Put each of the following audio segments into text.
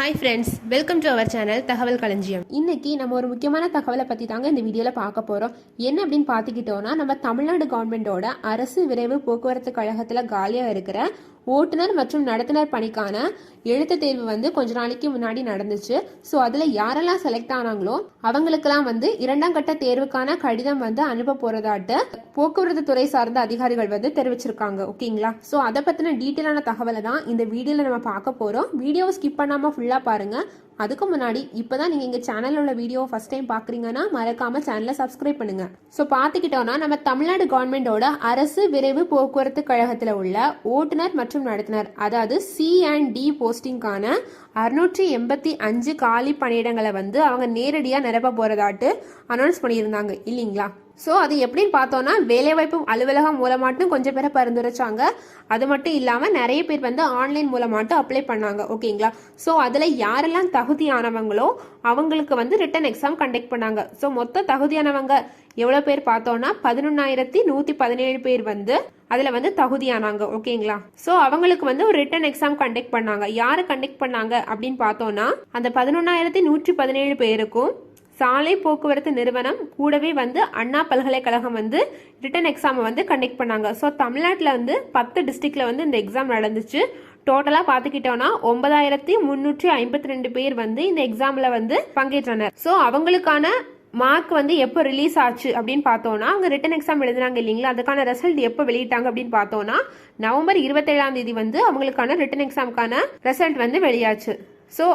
Hi friends welcome to our channel Thagaval Kalanjiyam இன்னைக்கு நம்ம ஒரு முக்கியமான தகவலை பற்றி தாங்க இந்த வீடியோவில் பார்க்க போகிறோம் என்ன அப்படின்னு பார்த்துக்கிட்டோன்னா நம்ம தமிழ்நாடு கவர்மெண்ட்டோட அரசு விரைவு போக்குவரத்து கழகத்தில் காலியாக இருக்கிற ஓட்டுநர் மற்றும் நடத்துனர் பணிக்கான எழுத்து தேர்வு வந்து கொஞ்ச நாளைக்கு முன்னாடி நடந்துச்சு. ஸோ அதில் யாரெல்லாம் செலக்ட் ஆனாங்களோ அவங்களுக்கெல்லாம் வந்து இரண்டாம் கட்ட தேர்வுக்கான கடிதம் வந்து அனுப்ப போறதாட்டு போக்குவரத்து துறை சார்ந்த அதிகாரிகள் வந்து தெரிவிச்சிருக்காங்க. ஓகேங்களா ஸோ அதை பற்றின டீட்டெயிலான தகவலை தான் இந்த வீடியோவில் நம்ம பார்க்க போகிறோம் வீடியோவை ஸ்கிப் பண்ணாமல் ஃபுல்லாக பாருங்கள் அதுக்கு முன்னாடி இப்போதான் நீங்கள் எங்கள் சேனலில் உள்ள வீடியோ ஃபஸ்ட் டைம் பார்க்குறீங்கன்னா மறக்காம சேனலை சப்ஸ்கிரைப் பண்ணுங்க. ஸோ பார்த்துக்கிட்டோன்னா நம்ம தமிழ்நாடு கவர்மெண்டோட அரசு விரைவு போக்குவரத்து கழகத்தில் உள்ள ஓட்டுநர் மற்றும் நடத்துனர் அதாவது சி அண்ட் டி போஸ்டிங்கான அறுநூற்றி எண்பத்தி அஞ்சு காலி பணியிடங்களை வந்து அவங்க நேரடியாக நிரப்ப போகிறதாட்டு அனௌன்ஸ் பண்ணியிருந்தாங்க. இல்லைங்களா? ஸோ அது எப்படின்னு பார்த்தோன்னா வேலைவாய்ப்பு அலுவலகம் மூலமாட்டும் கொஞ்சம் பேரை பரிந்துரைச்சாங்க. அது மட்டும் இல்லாமல் நிறைய பேர் வந்து ஆன்லைன் மூலமாட்டும் அப்ளை பண்ணாங்க. ஓகேங்களா ஸோ அதில் யாரெல்லாம் தகுதியானவங்களோ அவங்களுக்கு வந்து ரிட்டன் எக்ஸாம் கண்டக்ட் பண்ணாங்க. ஸோ மொத்த தகுதியானவங்க எவ்வளோ பேர் பார்த்தோன்னா பதினொன்னாயிரத்தி நூற்றி பதினேழு பேர் வந்து அதில் வந்து தகுதியானாங்க. ஓகேங்களா ஸோ அவங்களுக்கு வந்து ஒரு ரிட்டன் எக்ஸாம் கண்டக்ட் பண்ணாங்க. யார் கண்டக்ட் பண்ணாங்க அப்படின்னு பார்த்தோன்னா அந்த பதினொன்னாயிரத்தி நூற்றி பதினேழு பேருக்கும் சாலை போக்குவரத்து நிறுவனம் கூடவே வந்து அண்ணா பல்கலைக்கழகம் வந்து ரிட்டன் எக்ஸாமை வந்து கண்டக்ட் பண்ணாங்க. ஸோ தமிழ்நாட்டில் வந்து பத்து டிஸ்ட்ரிக்டில் வந்து இந்த எக்ஸாம் நடந்துச்சு. டோட்டலாக பார்த்துக்கிட்டோன்னா ஒன்பதாயிரத்தி முந்நூற்றி ஐம்பத்தி ரெண்டு பேர் வந்து இந்த எக்ஸாமில் வந்து பங்கேற்றனர். ஸோ அவங்களுக்கான மார்க் வந்து எப்போ ரிலீஸ் ஆச்சு அப்படின்னு பார்த்தோன்னா அவங்க ரிட்டன் எக்ஸாம் எழுதுனாங்க இல்லைங்களா? அதுக்கான ரிசல்ட் எப்போ வெளியிட்டாங்க அப்படின்னு பார்த்தோன்னா நவம்பர் இருபத்தேழாம் தேதி வந்து அவங்களுக்கான ரிட்டன் எக்ஸாமுக்கான ரிசல்ட் வந்து வெளியாச்சு. ஸோ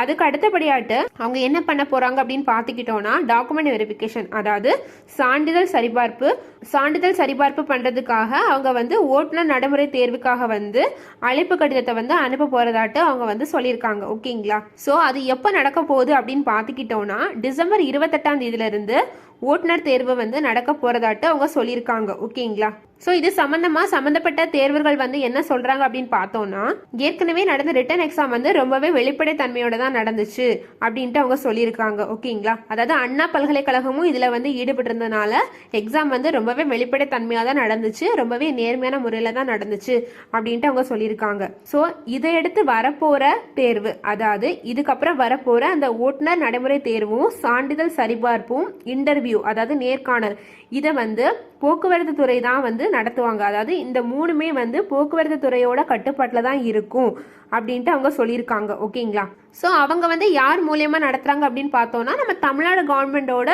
அதுக்கு அடுத்தபடியாட்டு அவங்க என்ன பண்ண போறாங்க அப்படின்னு பார்த்துக்கிட்டோம்னா டாக்குமெண்ட் வெரிஃபிகேஷன் அதாவது சான்றிதழ் சரிபார்ப்பு. சான்றிதழ் சரிபார்ப்பு பண்றதுக்காக அவங்க வந்து ஓட்டுநர் நடைமுறை தேர்வுக்காக வந்து அழைப்பு கடிதத்தை வந்து அனுப்ப போறதாட்டு அவங்க வந்து சொல்லியிருக்காங்க. ஓகேங்களா? ஸோ அது எப்போ நடக்க போகுது அப்படின்னு பார்த்துக்கிட்டோம்னா டிசம்பர் இருபத்தெட்டாம் தேதியிலிருந்து ஓட்டுநர் தேர்வு வந்து நடக்க போறதாட்டு அவங்க சொல்லியிருக்காங்க ஓகேங்களா? ஸோ இது சம்பந்தமா சம்பந்தப்பட்ட தேர்வர்கள் வந்து என்ன சொல்றாங்க அப்படின்னு பார்த்தோம்னா ஏற்கனவே நடந்த ரிட்டன் எக்ஸாம் வந்து ரொம்பவே வெளிப்படை தன்மையோட தான் நடந்துச்சு அப்படின்ட்டு அவங்க சொல்லியிருக்காங்க ஓகேங்களா? அதாவது அண்ணா பல்கலைக்கழகமும் இதுல வந்து ஈடுபட்டிருந்தனால எக்ஸாம் வந்து ரொம்பவே வெளிப்படைத்தன்மையாக தான் நடந்துச்சு ரொம்பவே நேர்மையான முறையில் தான் நடந்துச்சு அப்படின்ட்டு அவங்க சொல்லியிருக்காங்க. ஸோ இதையடுத்து வரப்போகிற வரப்போற தேர்வு அதாவது இதுக்கப்புறம் வரப்போற அந்த ஓட்டுநர் நடைமுறை தேர்வும் சான்றிதழ் சரிபார்ப்பும் இன்டர்வியூ அதாவது நேர்காணல் இதை வந்து போக்குவரத்து துறை தான் வந்து நடத்துவாங்க. அதாவது இந்த மூணுமே வந்து போக்குவரத்து துறையோட கட்டுப்பாட்டில் தான் இருக்கும் அப்படின்ட்டு அவங்க சொல்லியிருக்காங்க. ஓகேங்களா? ஸோ அவங்க வந்து யார் மூலியமாக நடத்துகிறாங்க அப்படின்னு பார்த்தோன்னா நம்ம தமிழ்நாடு கவர்மெண்டோட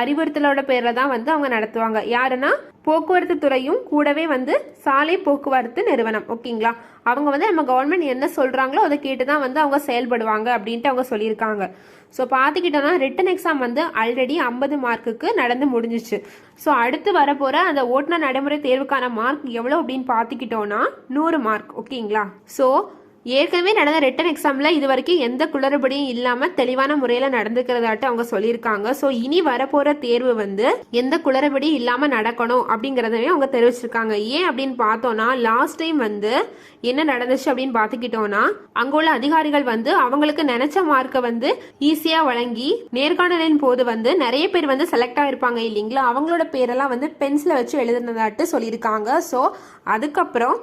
அறிவுறுத்தலோட பேரில் தான் வந்து அவங்க நடத்துவாங்க. யாருன்னா போக்குவரத்து துறையும் கூடவே வந்து சாலை போக்குவரத்து நிறுவனம் ஓகேங்களா? அவங்க வந்து நம்ம கவர்மெண்ட் என்ன சொல்கிறாங்களோ அதை கேட்டு தான் வந்து அவங்க செயல்படுவாங்க அப்படின்ட்டு அவங்க சொல்லியிருக்காங்க. ஸோ பார்த்துக்கிட்டோன்னா ரிட்டன் எக்ஸாம் வந்து ஆல்ரெடி ஐம்பது மார்க்குக்கு நடந்து முடிஞ்சிச்சு. ஸோ அடுத்து வரப்போகிற அந்த ஓட்டுநர் நடைமுறை தேர்வுக்கான மார்க் எவ்வளோ அப்படின்னு பார்த்துக்கிட்டோன்னா நூறு மார்க் ஓகேங்களா? ஸோ ஏற்கனவே நடந்த ரிட்டன் எக்ஸாமில் இது வரைக்கும் எந்த குளறுபடியும் இல்லாமல் தெளிவான முறையில் நடந்துக்கிறதாட்டு அவங்க சொல்லியிருக்காங்க. ஸோ இனி வரப்போகிற தேர்வு வந்து எந்த குளறுபடியும் இல்லாமல் நடக்கணும் அப்படிங்கிறதையும் அவங்க தெரிவிச்சிருக்காங்க. ஏன் அப்படின்னு பார்த்தோன்னா லாஸ்ட் டைம் வந்து என்ன நடந்துச்சு அப்படின்னு பார்த்துக்கிட்டோன்னா அங்கே உள்ள அதிகாரிகள் வந்து அவங்களுக்கு நினைச்ச மார்க்கை வந்து ஈஸியாக வழங்கி நேர்காணலின் போது வந்து நிறைய பேர் வந்து செலக்ட் ஆகிருப்பாங்க இல்லைங்களா? அவங்களோட பேரெல்லாம் வந்து பென்சிலை வச்சு எழுதுனதாட்டு சொல்லியிருக்காங்க. ஸோ அதுக்கப்புறம்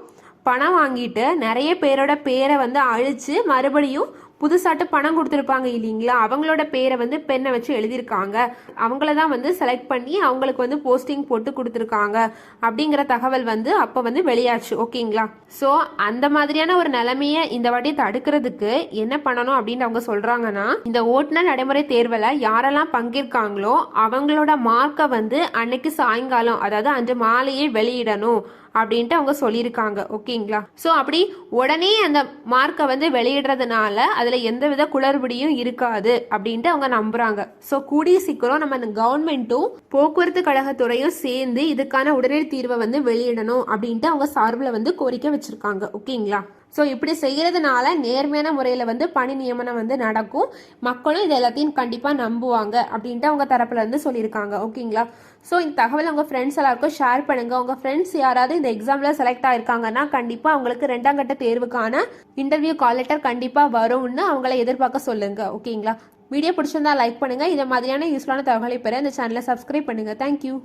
பணம் வாங்கிட்டு நிறைய பேரோட பேரை வந்து அழிச்சு மறுபடியும் புதுசாட்டு பணம் கொடுத்துருப்பாங்க இல்லைங்களா? அவங்களோட பேரை வந்து பெண்ணை வச்சு எழுதியிருக்காங்க. அவங்கள தான் வந்து செலக்ட் பண்ணி அவங்களுக்கு வந்து போஸ்டிங் போட்டு கொடுத்துருக்காங்க. அப்படிங்கிற தகவல் வந்து அப்போ வந்து வெளியாச்சு. ஓகேங்களா? ஸோ அந்த மாதிரியான ஒரு நிலைமையை இந்த வாட்டி தடுக்கிறதுக்கு என்ன பண்ணணும் அப்படின்னு அவங்க சொல்கிறாங்கன்னா இந்த ஓட்டுநர் நடைமுறை தேர்வில் யாரெல்லாம் பங்கேற்காங்களோ அவங்களோட மார்க்கை வந்து அன்னைக்கு சாயங்காலம் அதாவது அன்று மாலையே வெளியிடணும். அப்படின்ட்டு அவங்க சொல்லியிருக்காங்க ஓகேங்களா? ஸோ அப்படி உடனே அந்த மார்க்கை வந்து வெளியிடுறதுனால அதில் எந்தவித குளறுபடியும் இருக்காது அப்படின்ட்டு அவங்க நம்புறாங்க. ஸோ கூடிய சீக்கிரம் நம்ம கவர்மெண்ட்டும் போக்குவரத்து கழகத்துறையும் சேர்ந்து இதுக்கான உடனடி தீர்வை வந்து வெளியிடணும் அப்படின்ட்டு அவங்க சார்பில் வந்து கோரிக்கை வச்சிருக்காங்க ஓகேங்களா? ஸோ இப்படி செய்கிறதுனால நேர்மையான முறையில் வந்து பணி நியமனம் வந்து நடக்கும். மக்களும் இது எல்லாத்தையும் கண்டிப்பாக நம்புவாங்க அப்படின்ட்டு அவங்க தரப்புலேருந்து சொல்லியிருக்காங்க. ஓகேங்களா ஸோ இந்த தகவல் உங்கள் ஃப்ரெண்ட்ஸ் எல்லாருக்கும் ஷேர் பண்ணுங்கள் உங்கள் ஃப்ரெண்ட்ஸ் யாராவது இந்த எக்ஸாமில் செலக்ட் ஆயிருக்காங்கன்னா கண்டிப்பாக அவங்களுக்கு ரெண்டாம் கட்ட தேர்வுக்கான இன்டர்வியூ கால் லெட்டர் கண்டிப்பாக வரும்னு அவங்கள எதிர்பார்க்க சொல்லுங்கள் ஓகேங்களா வீடியோ பிடிச்சிருந்தா லைக் பண்ணுங்கள் இதை மாதிரியான யூஸ்ஃபுல்லான தகவலை பெற இந்த சேனலை சப்ஸ்கிரைப் பண்ணுங்கள் தேங்க்யூ